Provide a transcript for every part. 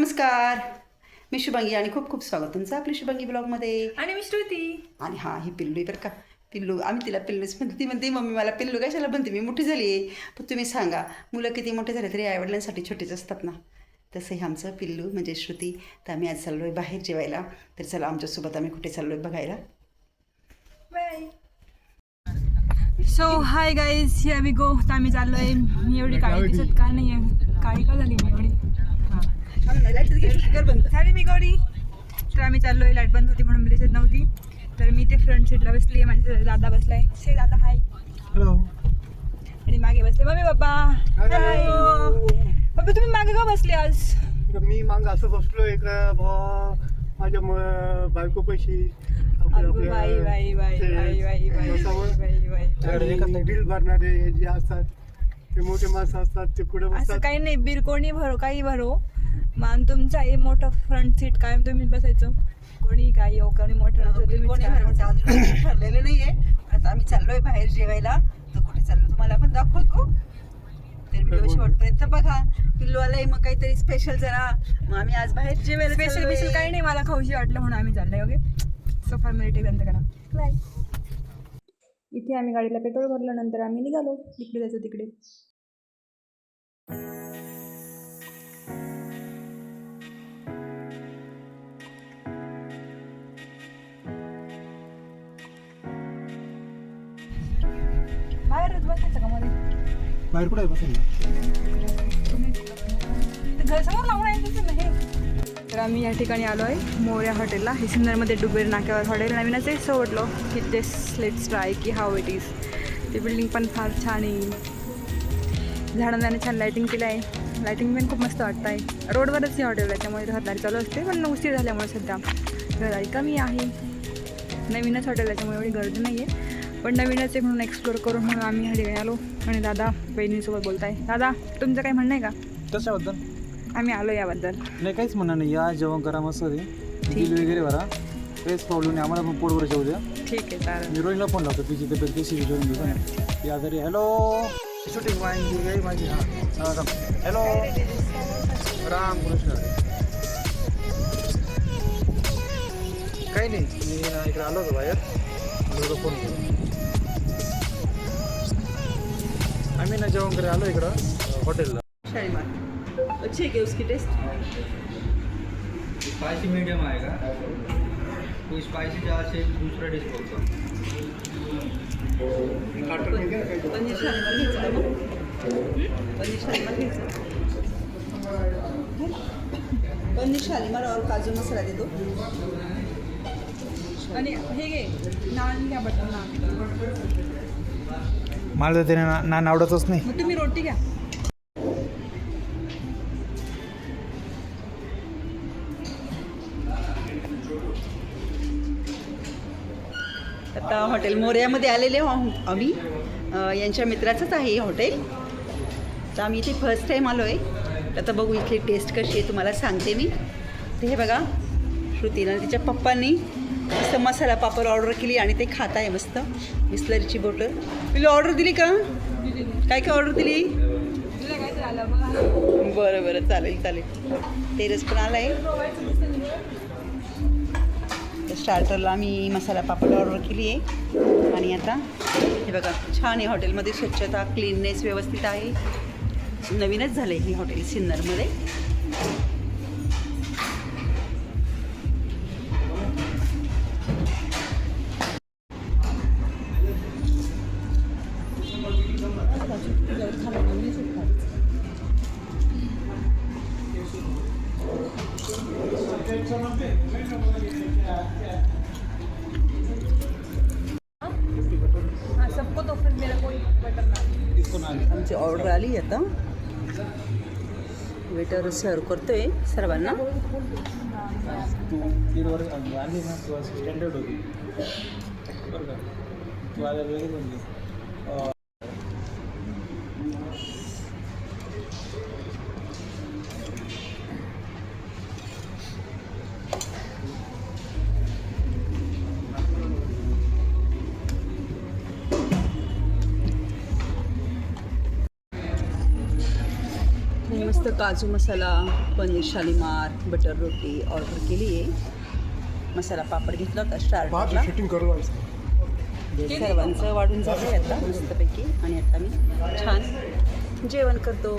नमस्कार. मी शुभांगी आणि खूप खूप स्वागत तुमचं आपल्या शुभांगी ब्लॉगमध्ये. आणि मी श्रुती. आणि हा ही पिल्लू आहे बरं का. पिल्लू आम्ही तिला पिल्लूच म्हणते. ती म्हणते मम्मी मला पिल्लू कशाला म्हणते? मी मोठी झाली आहे. पण तुम्ही सांगा मुलं किती मोठे झाले तरी आईवडिलांसाठी छोटेच असतात ना? तसं हे आमचं पिल्लू म्हणजे श्रुती. तर आम्ही आज चाललो आहे बाहेर जेवायला. तर चला आमच्यासोबत आम्ही कुठे चाललो आहे बघायला. Bye. So hi guys we go तर आम्ही चाललोय. मी एवढी काळी दिसत का नाही आहे काळी का झाली मी एवढी? झाली मी गौरी तर आम्ही चाललो आहे लाइट बंद होती म्हणून मी दिसत नव्हती. तर मी ते फ्रंट सीटला बसली माझ्या दादा बसलाय. से दादा हाय हॅलो आणि मागे बसले. मम्मी बाबा हाय बाबा तुम्ही मागे का बसले आज? मी मग असं बसलो एक माझ्या बायको पैशी. बिल भरणारे जे असतात ते मोठे माणसं असतात ते कुठे असं काही नाही बिल कोणी भरो काही भरो. मान तुमचा हे मोठं फ्रंट सीट कायम तुम्ही बसायचं? कोणी काही हो कोणी मोठं तुम्हीच कोणी काय. भरवतं अजून ठरलेलं नाहीये. आता आम्ही चाललोय बाहेर जेवायला. तर कुठे चाललो तुम्हाला आपण दाखवतो. तर व्हिडिओ शेवटपर्यंत बघा. पिल्लू आलाय मग काहीतरी स्पेशल जरा. मग आम्ही आज बाहेर जेवायला स्पेशल. स्पेशल काही नाही मला खाऊशी वाटलं म्हणून आम्ही चाललोय ओके सो फार मिनिट बंद करा. बाय इथे आम्ही गाडीला पेट्रोल भरलं नंतर आम्ही निघालो. तिकडे जायचं तिकडे. बाहेर कुठे आहे तर आम्ही या ठिकाणी आलो आहे मोर्या हॉटेलला. हे सिन्नरमध्ये डुबेर नाक्यावर हॉटेल. नवीनच आहे सो की ते लेट्स ट्राय की हाव इट इज ती बिल्डिंग पण फार छान आहे. झाडांना छान लायटिंग केलं आहे. लायटिंग पण खूप मस्त वाटत आहे रोडवरच हे हॉटेल आहे त्यामुळे रहदारी चालू असते पण उशीर झाल्यामुळे सध्या. रहदारी कमी आहे. नवीनच हॉटेल त्याच्यामुळे एवढी गर्दी नाही आहे पण नवीनच आहे म्हणून एक्सप्लोर करून म्हणून आम्ही ह्या ठिकाणी आलो आणि दादा बहिणीसोबत बोलत आहे दादा तुमचं काही म्हणणं आहे का? कशाबद्दल? आम्ही आलो याबद्दल. नाही काहीच म्हणणं नाही. या जेवण करा मस्त ते बिल वगैरे भरा. काहीच प्रॉब्लेम नाही. आम्हाला पण पोटभर जेवू द्या. ठीक आहे चालेल. मी रोहिणीला फोन लावतो. तुझी तब्येत कशी विचारून घेऊ ती आजारी हॅलो शूटिंग माझी माझी. हां. हॅलो राम कृष्ण काही नाही. मी इकडे आलो होतो बाहेर. फोन केला. आम्ही ना जेवण करे आलो इकडं हॉटेलला. शालीमार. अच्छी है क्या उसकी टेस्ट स्पाइसी मीडियम आएगा कोई स्पाइसी ज़्यादा से दूसरा डिश बोलता. पनीर शालीमार घ्यायचं का मग? पनीर शालीमार घ्यायचं पनीर शालीमार और काजू मसाला दे दो. आणि हे घे नान घ्या बटर नान. मला तर त्याने ना नान आवडतच नाही. मग तुम्ही रोटी घ्या. आता हॉटेल मोर्यामध्ये आलेले आहो आम्ही. यांच्या मित्राचंच आहे हे हॉटेल. तर आम्ही इथे फर्स्ट टाईम आलो आहे आता बघू इथली टेस्ट कशी आहे तुम्हाला सांगते मी. ते हे बघा श्रुतीनं तिच्या पप्पांनी मस्त मसाला पापड ऑर्डर केली आणि ते खात आहे मस्त. बिस्लरीची बॉटल तुला ऑर्डर दिली का? काय काय ऑर्डर दिली? बरं बरं. चालेल चालेल. तेरस पण आला आहे स्टार्टरला आम्ही मसाला पापड ऑर्डर केली आहे. आणि आता हे बघा छान आहे हॉटेलमध्ये स्वच्छता क्लीननेस व्यवस्थित आहे. नवीनच झालं आहे ही हॉटेल सिन्नरमध्ये. आमची ऑर्डर आली आता. वेटर सर्व आहे सर्वांना. तू काजू मसाला पनीर शालीमार बटर रोटी ऑर्डर केली आहे मसाला पापड घेतला होता स्टार्टरला करू सर्वांचं वाढून झालं आहे आता मस्तपैकी. आणि आता मी छान जेवण करतो.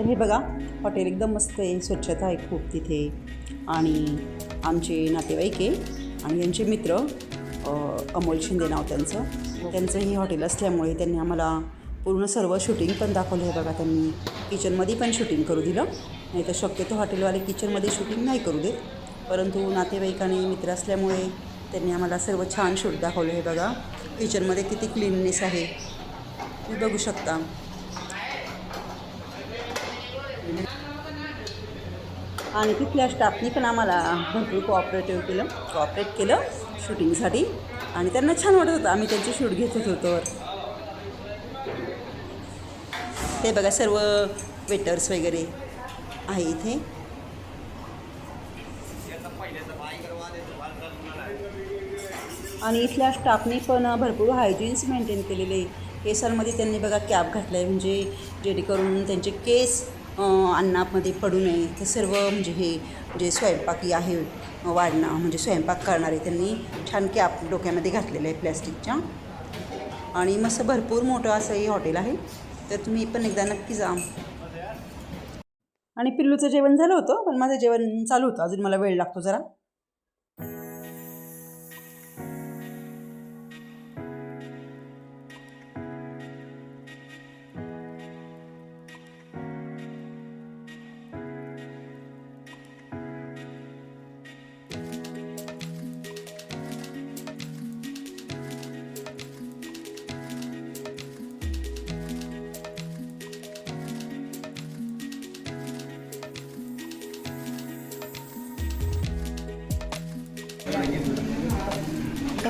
तर हे बघा हॉटेल एकदम मस्त आहे स्वच्छता आहे खूप तिथे. आणि आमचे नातेवाईक आहे आणि यांचे मित्र अमोल शिंदे नाव त्यांचं. त्यांचं हे हॉटेल असल्यामुळे त्यांनी आम्हाला पूर्ण सर्व शूटिंग पण दाखवलं आहे बघा. त्यांनी किचनमध्ये पण शूटिंग करू दिलं. नाही तर शक्यतो हॉटेलवाले किचनमध्ये शूटिंग नाही करू देत. परंतु नातेवाईक आणि मित्र असल्यामुळे त्यांनी आम्हाला सर्व छान शूट दाखवलं आहे बघा. किचनमध्ये किती क्लीननेस आहे. तुम्ही बघू शकता. आणि तिथल्या स्टाफनी पण आम्हाला भरपूर कोऑपरेटिव्ह केलं. कोऑपरेट केलं शूटिंगसाठी आणि त्यांना छान वाटत होतं. आम्ही त्यांची शूट घेतच होतो. ते बघा सर्व वेटर्स वगैरे आहे इथे. आणि इथल्या स्टाफनी पण भरपूर हायजीन्स मेंटेन केलेले. केसांमध्ये त्यांनी बघा कॅप घातला आहे म्हणजे जेणेकरून त्यांचे केस अन्नामध्ये पडू नये ते सर्व म्हणजे हे जे स्वयंपाकी आहे वाढणं म्हणजे स्वयंपाक करणारे त्यांनी छान कॅप डोक्यामध्ये घातलेलं आहे प्लॅस्टिकच्या. आणि मस्त भरपूर मोठं असं हे हॉटेल आहे. तर तुम्ही पण एकदा नक्की जा. आणि पिल्लूचं जेवण झालं होतं पण माझं जेवण चालू होतं. अजून मला वेळ लागतो जरा.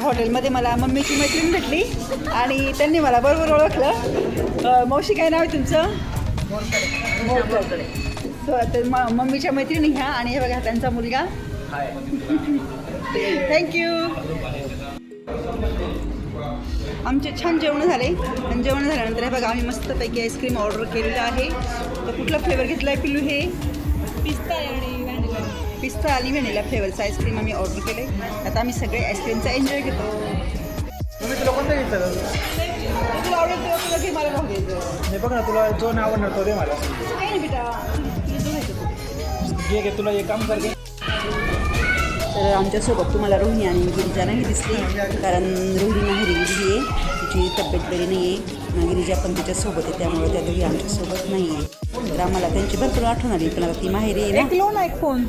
हॉटेलमध्ये मला मम्मीची मैत्रीण भेटली आणि त्यांनी मला बरोबर ओळखलं. मावशी काय नाव आहे तुमचं? सो हो, तर म मम्मीच्या मैत्रिणी ह्या आणि हे बघा त्यांचा मुलगा. थँक्यू आमचे छान जेवण झाले. आणि जेवण झाल्यानंतर हे बघा आम्ही मस्तपैकी आईस्क्रीम ऑर्डर केलेलं आहे. तर कुठला फ्लेवर घेतला आहे पिल्लू हे? पिस्ता आणि व्हॅनिला फ्लेवरचं आईस्क्रीम आम्ही ऑर्डर केले आता आम्ही सगळे आईस्क्रीमचा एन्जॉय घेतो. तुम्ही तुला कोणतं घेतलं तुला आवडेल तेव्हा तुला घे मला हे बघ ना तुला जो नाव आवडणार तो दे मला. नाही बेटा. घे घे तुला एक काम कर घे. तर आमच्यासोबत तुम्हाला रोहिणी आणि गिरिजा नाही दिसली कारण रोहिणी माहेरी गेली आहे. तिची तब्येत बरी नाही आहे गिरिजा पण तिच्यासोबत आहे त्यामुळे त्या दोघी आमच्यासोबत नाही आहे तर आम्हाला त्यांची भरपूर आठवण आली पण आता ती माहेरी आहे एक लोन एक फोन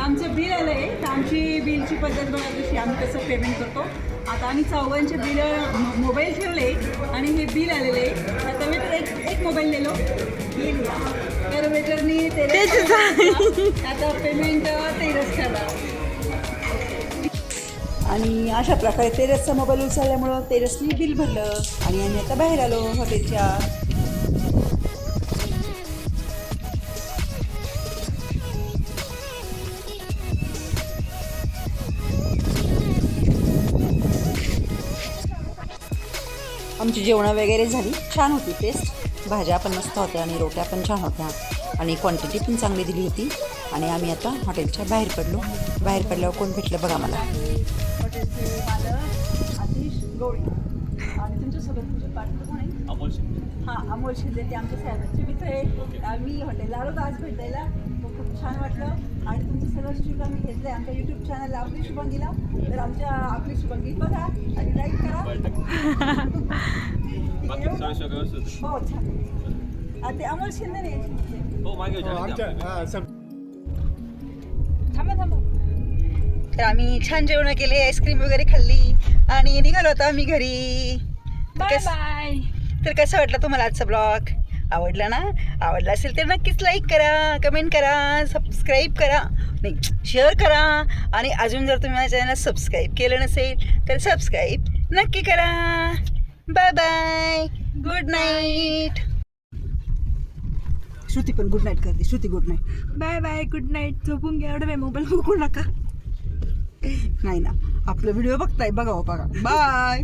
आमचं बिल आलं आहे तर आमची बिलची पद्धत बघा कशी आम्ही कसं पेमेंट करतो. आता आम्ही चौघांचे बिल मोबाईल ठेवले आणि हे बिल आलेले आहे. आता मी तर एक एक मोबाईल लिया. तर वेटरनी तेरेस आता पेमेंट तेरस करणार आणि अशा प्रकारे तेरसचा मोबाईल उचलल्यामुळं तेरसनी बिल भरलं आणि आम्ही आता बाहेर आलो हॉटेलच्या. आमची जेवणं वगैरे झाली. छान होती टेस्ट भाज्या पण मस्त होत्या आणि रोट्या पण छान होत्या. आणि क्वांटिटी पण चांगली दिली होती. आणि आम्ही आता हॉटेलच्या बाहेर पडलो. बाहेर पडल्यावर कोण भेटलं बघा मला. डोळी आणि तुमच्यासोबत म्हणजे तुमचे पार्टनर कोण आहे? अमोल शिंदे. हा अमोल शिंदे ते आमच्या साहेबांचे मित्र आहे मी हॉटेलला आलो आज भेटायला. खूप छान वाटलं. आणि तुमचं सर्व शिक्षक आम्ही घेतलं. आहे आमच्या यूट्यूब चॅनलला आपली शुभांगीला तर आमच्या आपली शुभांगी बघा आणि लाईक बाकी करा हो छान. आणि ते अमोल शिंदे नाही हो मागे थांबा थांबा. तर आम्ही छान जेवण केले आईस्क्रीम वगैरे खाल्ली. आणि निघालो आता आम्ही घरी. तर बाय कस- बाय तर कसं वाटलं तुम्हाला आजचा ब्लॉग आवडला ना? आवडला असेल तर नक्कीच लाईक करा कमेंट करा सबस्क्राईब करा. नाही शेअर करा. आणि अजून जर तुम्ही माझ्या चॅनल सबस्क्राईब केलं नसेल तर सबस्क्राईब नक्की करा. Bye bye good night Shruti पण गुड नाईट करते. Shruti good night bye bye good night झोपून घ्या एवढं मोबाईल बघू नका. नाही ना. आपलं व्हिडिओ बघताय बघा बघा. बाय